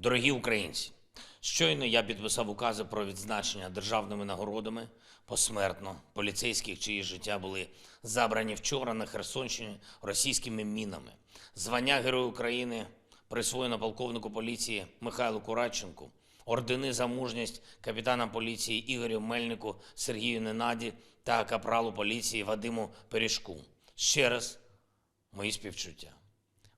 Дорогі українці, щойно я підписав укази про відзначення державними нагородами посмертно поліцейських, чиї життя були забрані вчора на Херсонщині російськими мінами. Звання Герой України присвоєно полковнику поліції Михайлу Кураченку, ордени за мужність капітана поліції Ігорю Мельнику, Сергію Ненаді та капралу поліції Вадиму Пиріжку. Ще раз мої співчуття.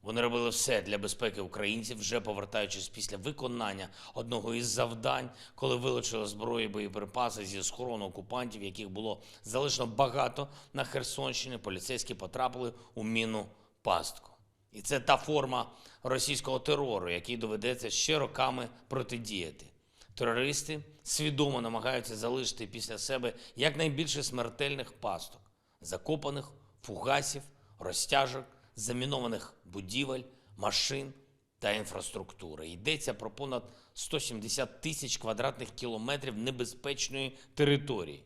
Вони робили все для безпеки українців, вже повертаючись після виконання одного із завдань, коли вилучили зброю і боєприпаси зі схорону окупантів, яких було залишено багато на Херсонщині. Поліцейські потрапили у мінну пастку. І це та форма російського терору, який доведеться ще роками протидіяти. Терористи свідомо намагаються залишити після себе якнайбільше смертельних пасток, закопаних фугасів, розтяжок, замінованих будівель, машин та інфраструктури. Йдеться про понад 170 тисяч квадратних кілометрів небезпечної території.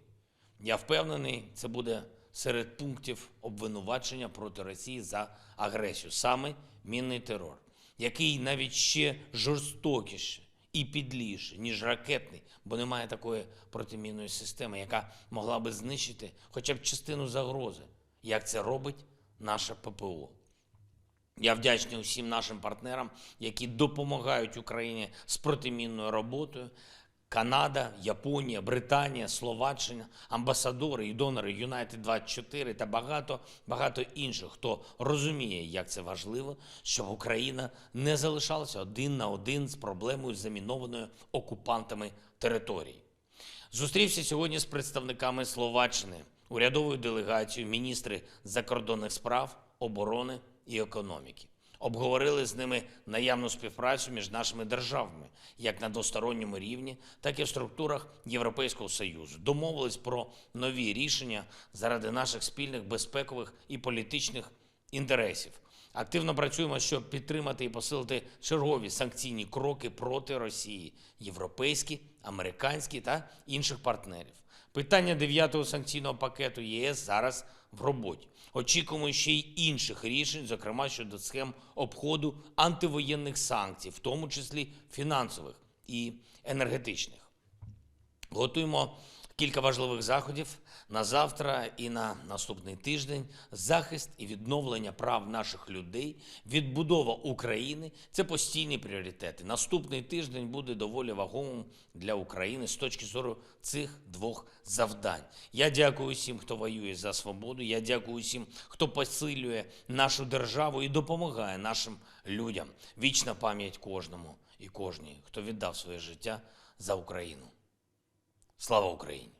Я впевнений, це буде серед пунктів обвинувачення проти Росії за агресію, саме мінний терор, який навіть ще жорстокіше і підліше, ніж ракетний, бо немає такої протимінної системи, яка могла би знищити хоча б частину загрози, як це робить наше ППО. Я вдячний усім нашим партнерам, які допомагають Україні з протимінною роботою. Канада, Японія, Британія, Словаччина, амбасадори і донори United 24 та багато багато інших, хто розуміє, як це важливо, щоб Україна не залишалася один на один з проблемою замінованої окупантами території. Зустрівся сьогодні з представниками Словаччини, урядовою делегацією, міністри закордонних справ, оборони і економіки. Обговорили з ними наявну співпрацю між нашими державами, як на двосторонньому рівні, так і в структурах Європейського Союзу. Домовились про нові рішення заради наших спільних безпекових і політичних інтересів. Активно працюємо, щоб підтримати і посилити чергові санкційні кроки проти Росії, європейські, американські та інших партнерів. Питання дев'ятого санкційного пакету ЄС зараз в роботі. Очікуємо ще й інших рішень, зокрема щодо схем обходу антивоєнних санкцій, в тому числі фінансових і енергетичних. Готуємо кілька важливих заходів на завтра і на наступний тиждень. Захист і відновлення прав наших людей, відбудова України це постійні пріоритети. Наступний тиждень буде доволі вагомим для України з точки зору цих двох завдань. Я дякую всім, хто воює за свободу. Я дякую всім, хто посилює нашу державу і допомагає нашим людям. Вічна пам'ять кожному і кожній, хто віддав своє життя за Україну. Слава Україні!